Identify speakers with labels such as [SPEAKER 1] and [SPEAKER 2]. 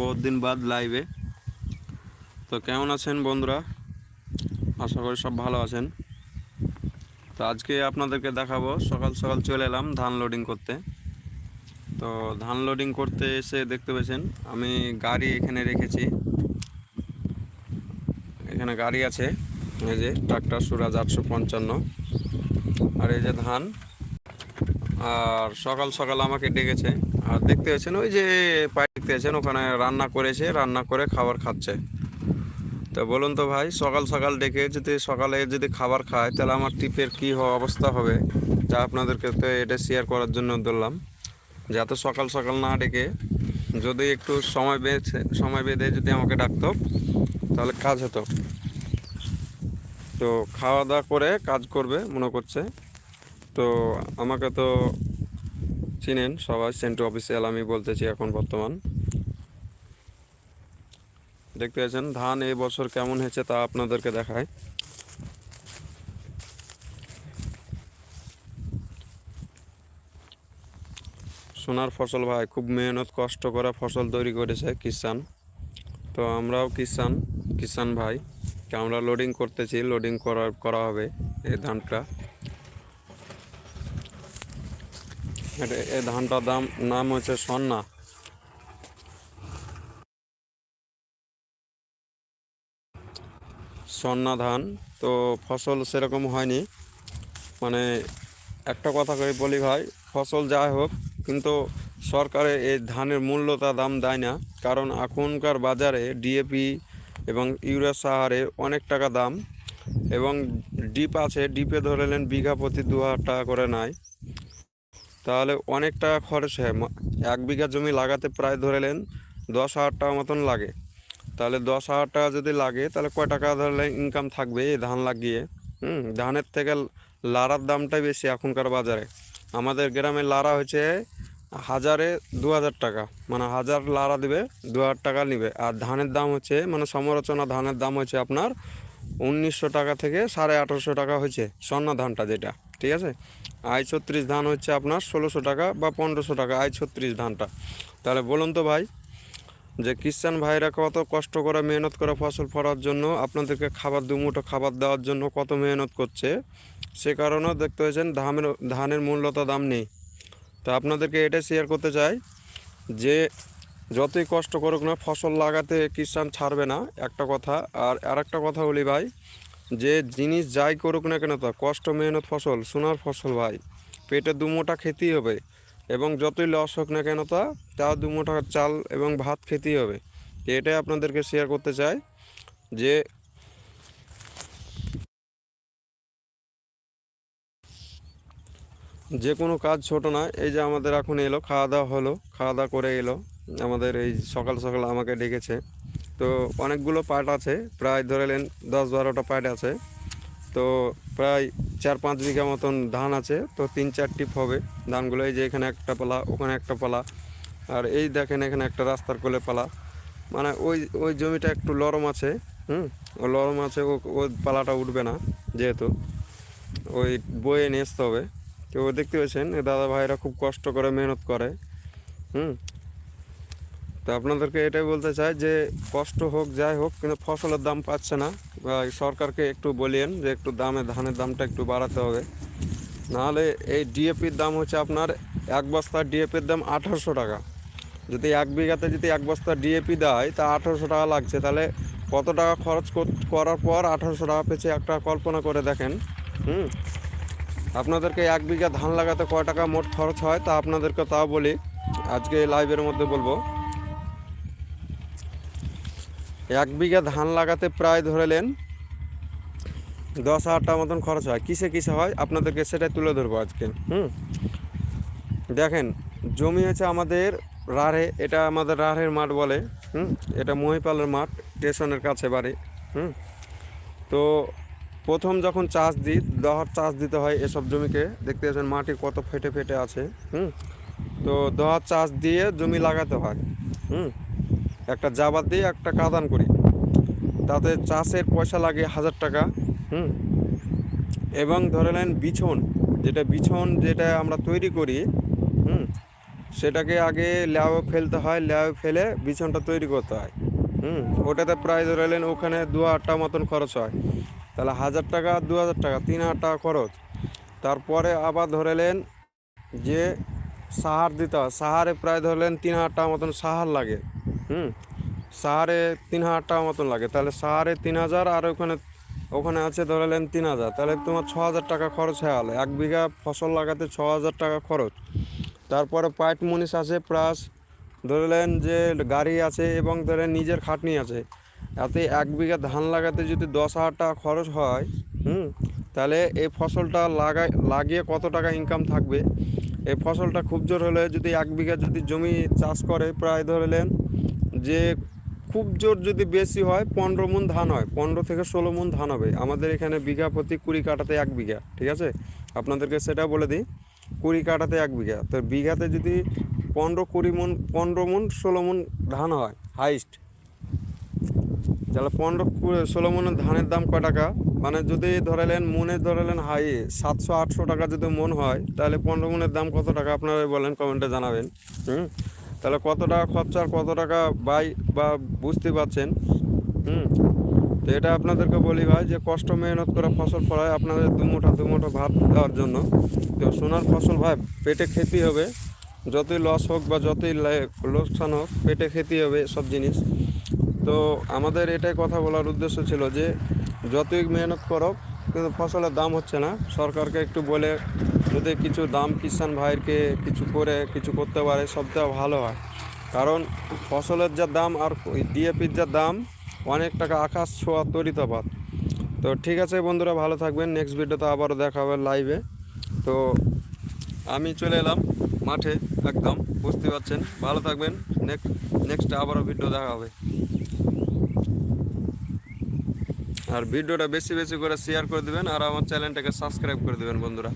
[SPEAKER 1] বহুত দিন বাদ লাইভে তো কেমন আছেন বন্ধুরা? আশা করি সব ভালো আছেন। তো আজকে আপনাদেরকে দেখাবো, সকাল সকাল চলে এলাম ধান লোডিং করতে। তো ধান লোডিং করতে এসে দেখতে পেয়েছেন, আমি গাড়ি এখানে রেখেছি। এখানে গাড়ি আছে, এই যে ট্রাক্টর সুরাজ আটশো পঞ্চান্ন। আর এই যে ধান, আর সকাল সকাল আমাকে ডেকেছে। আর দেখতে পাচ্ছেন ওই যে পাই দেখতে পাচ্ছেন ওখানে রান্না করেছে, রান্না করে খাবার খাচ্ছে। তো বলুন তো ভাই, সকাল সকাল ডেকে যদি সকালে যদি খাবার খায়, তাহলে আমার টিপের কী অবস্থা হবে? যা আপনাদেরকে তো এটা শেয়ার করার জন্য ধরলাম। যাতে সকাল সকাল না ডেকে, যদি একটু সময় বেঁধে সময় বেঁধে যদি আমাকে ডাকতো, তাহলে কাজ হতো। তো খাওয়া দাওয়া করে কাজ করবে, মনে করছে। তো আমাকে তো চিনেন, সবাই সেন্টু অফিসিয়াল আমি বলতেছি এখন বর্তমান। দেখতে পাচ্ছেন, ধান এই বছর কেমন হয়েছে তা আপনাদেরকে দেখায়। সোনার ফসল ভাই, খুব মেহনত কষ্ট করে ফসল তৈরি করেছে কিষান। তো আমরাও কিষান কিষান ভাই, আমরা লোডিং করতেছি লোডিং করা করা হবে এই ধানটা। এই ধানটার দাম, নাম হচ্ছে সন্না। সন্না ধান, তো ফসল সেরকম হয়নি। মানে একটা কথা করে বলি ভাই, ফসল যাই হোক, কিন্তু সরকারে এই ধানের মূল্যটা দাম দেয় না। কারণ এখনকার বাজারে ডিএপি এবং ইউরিয়া সাহারে অনেক টাকা দাম, এবং ডিপ আছে, ডিপে ধরে নেন বিঘা প্রতি দু হাজার টাকা করে নেয়। তাহলে অনেক টাকা খরচ হয়। এক বিঘা জমি লাগাতে প্রায় ধরে নেন দশ হাজার টাকা মতন লাগে। তাহলে দশ হাজার টাকা যদি লাগে, তাহলে কয় টাকা ধরলে ইনকাম থাকবে এই ধান লাগিয়ে? হুম, ধানের থেকে লারার দামটাই বেশি এখনকার বাজারে। আমাদের গ্রামে লারা হচ্ছে হাজারে দু হাজার টাকা। মানে হাজার লারা দেবে, দু হাজার টাকা নেবে। আর ধানের দাম হচ্ছে মানে সমালোচনা, ধানের দাম হচ্ছে আপনার উনিশশো টাকা থেকে সাড়ে আঠারোশো টাকা হয়েছে, স্বর্ণা ধানটা যেটা। ঠিক আছে? আই ছত্রিশ ধান হচ্ছে আপনার ষোলোশো টাকা বা পনেরোশো টাকা, আই ছত্রিশ ধানটা। তাহলে বলুন তো ভাই, যে কিষান ভাইরা কত কষ্ট করে মেহনত করে ফসল ফলার জন্য, আপনাদেরকে খাবার দুমুঠো খাবার দেওয়ার জন্য কত মেহনত করছে? সে কারণেও দেখতে হয়েছেন ধানের ধানের মূল্যতা দাম নেই। তো আপনাদেরকে এটা শেয়ার করতে চাই যে, যতই কষ্ট করুক না, ফসল লাগাতে কিষান ছাড়বে না, একটা কথা। আর আরেকটা কথা বলি ভাই যে জিনিস যাই করুক না কেন তা কষ্ট, মেহনত, ফসল, সোনার ফসল ভাই। পেটে দুমোটা খেতেই হবে এবং যতই লস হোক না কেন তা, তাও দুমোটা চাল এবং ভাত খেতেই হবে। এটাই আপনাদেরকে শেয়ার করতে চাই যে যে কোনো কাজ ছোট না এই যে আমাদের এখন এলো, খাওয়া দাওয়া হলো, খাওয়া দাওয়া করে এলো। আমাদের এই সকাল সকাল আমাকে ডেকেছে। তো অনেকগুলো পার্ট আছে। প্রায় ধরে নেন দশ বারোটা পার্ট আছে। তো প্রায় চার পাঁচ বিঘা মতন ধান আছে। তো তিন চার টিপ হবে ধানগুলো। এই যে এখানে একটা পালা, ওখানে একটা পালা। আর এই দেখেন এখানে একটা রাস্তার কোলে পালা। মানে ওই ওই জমিটা একটু লরম আছে, হুম? ও লরম আছে, ও ওই পালাটা উঠবে না যেহেতু। ওই বয়ে নিয়ে আসতে হবে। তো দেখতে পাচ্ছেন দাদা ভাইরা খুব কষ্ট করে মেহনত করে, হুম? তো আপনাদেরকে এটাই বলতে চাই যে কষ্ট হোক, যাই হোক, কিন্তু ফসলের দাম পাচ্ছে না। সরকারকে একটু বলিয়েন যে একটু দামে, ধানের দামটা একটু বাড়াতে হবে। নাহলে এই ডিএপির দাম হচ্ছে আপনার এক বস্তা ডিএপির দাম আঠারোশো টাকা। যদি এক বিঘাতে যদি এক বস্তা ডিএপি দেয়, তা আঠারোশো টাকা লাগছে। তাহলে কত টাকা খরচ করার পর আঠারোশো টাকা পেয়েছে একটা কল্পনা করে দেখেন। হুম? আপনাদেরকে এক বিঘা ধান লাগাতে কয় টাকা মোট খরচ হয়, তা আপনাদেরকে তাও বলি। আজকে লাইভের মধ্যে বলব। এক বিঘা ধান লাগাতে প্রায় ধরে নেন দশ হাজার টাকা মতন খরচ হয়। কিসে কিসে হয়? আপনাদেরকে সেটাই তুলে ধরবো আজকে। হুম? দেখেন, জমি হচ্ছে আমাদের রাঢ়ে, এটা আমাদের রাঢ়ের মাঠ বলে, হুম? এটা মহিপালের মাঠ, স্টেশনের কাছে বাড়ি, হুম? তো প্রথম যখন চাষ দিই, দহার চাষ দিতে হয় এসব জমিকে, দেখতে পাচ্ছেন মাটি কত ফেটে ফেটে আছে, হুম? তো দহার চাষ দিয়ে জমি লাগাতে হয়, হুম? একটা জাবাত দিয়ে একটা কাদান করি। তাতে চাষের পয়সা লাগে হাজার টাকা, হুম? এবং ধরে নেন বিছন, যেটা বিছন যেটা আমরা তৈরি করি, হুম? সেটাকে আগে ল্যাবে ফেলতে হয় ল্যাবে ফেলে বিছনটা তৈরি করতে হয়, হুম? ওটাতে প্রায় ধরেলেন ওখানে দু হাজার টাকা মতন খরচ হয়। তাহলে হাজার টাকা, দু হাজার টাকা, তিন হাজার টাকা খরচ। তারপরে আবার ধরেলেন যে সাহার দিতে হয়, সাহারে প্রায় ধরলেন তিন হাজার টাকা মতন সাহার লাগে। হুম। সাহারে তিন হাজার টাকা মতন লাগে। তাহলে সাহারে তিন হাজার আর ওখানে ওখানে আছে ধরলেন তিন হাজার। তাহলে তোমার ছ হাজার টাকা খরচ হয়ে গেলো। এক বিঘা ফসল লাগাতে ছ হাজার টাকা খরচ। তারপরে পাইট মুনিশ আছে, প্লাস ধরে ধরলেন যে গাড়ি আছে এবং ধরেন নিজের খাটনি আছে। এতে এক বিঘা ধান লাগাতে যদি দশ হাজার টাকা খরচ হয়, হুম, তাহলে এই ফসলটা লাগাই লাগিয়ে কত টাকা ইনকাম থাকবে? এই ফসলটা খুব জোর হলে যদি এক বিঘা যদি জমি চাষ করে, প্রায় ধরে ধরলেন যে খুব জোর যদি বেশি হয়, পনেরো মন ধান হয়, পনেরো থেকে ষোলো মন ধান হবে। আমাদের এখানে বিঘা প্রতি কুড়ি কাটাতে এক বিঘা, ঠিক আছে? আপনাদেরকে সেটা বলে দিই, কুড়ি কাটাতে এক বিঘা। তো বিঘাতে যদি পনেরো কুড়ি মন, পনেরো মন, ষোলো মন ধান হয়, হাইস্ট। তাহলে পনেরো ষোলো মনের ধানের দাম ক টাকা? মানে যদি ধরেলেন মনে ধরেলেন হাই, সাতশো, আটশো টাকা যদি মন হয়, তাহলে পনেরো মনের দাম কত টাকা? আপনারা বলেন, কমেন্টে জানাবেন। হুম? তাহলে কত টাকা খরচা আর কত টাকা বাই বা বুঝতে পারছেন? হুম? তো এটা আপনাদেরকে বলি ভাই যে কষ্ট মেহনত করে ফসল ফলায় আপনাদের দুমুঠা দুমুঠা ভাত দেওয়ার জন্য। তো সোনার ফসল ভাই, পেটে খেতে হবে। যতই লস হোক বা যতই লোকসান হোক, পেটে খেতে হবে সব জিনিস। তো আমাদের এটাই কথা বলার উদ্দেশ্য ছিল যে, যতই মেহনত করো কিন্তু ফসলের দাম হচ্ছে না। সরকারকে একটু বলে যদি কিছু দাম কিষান ভাইয়েরকে কিছু করে, কিছু করতে পারে সবটা ভালো হয়। কারণ ফসলের যা দাম আর ডিএপির যা দাম, অনেক টাকা আকাশ ছোঁয়া তরিতপাত। তো ঠিক আছে বন্ধুরা, ভালো থাকবেন। নেক্সট ভিডিওতে আবারও দেখা হবে লাইভে তো আমি চলে এলাম মাঠে, একদম, বুঝতে পারছেন। ভালো থাকবেন। নেক্সট নেক্সট আবারও ভিডিও দেখা হবে। আর ভিডিওটা বেশি বেশি করে শেয়ার করে দেবেন আর আমার চ্যানেলটাকে সাবস্ক্রাইব করে দেবেন বন্ধুরা।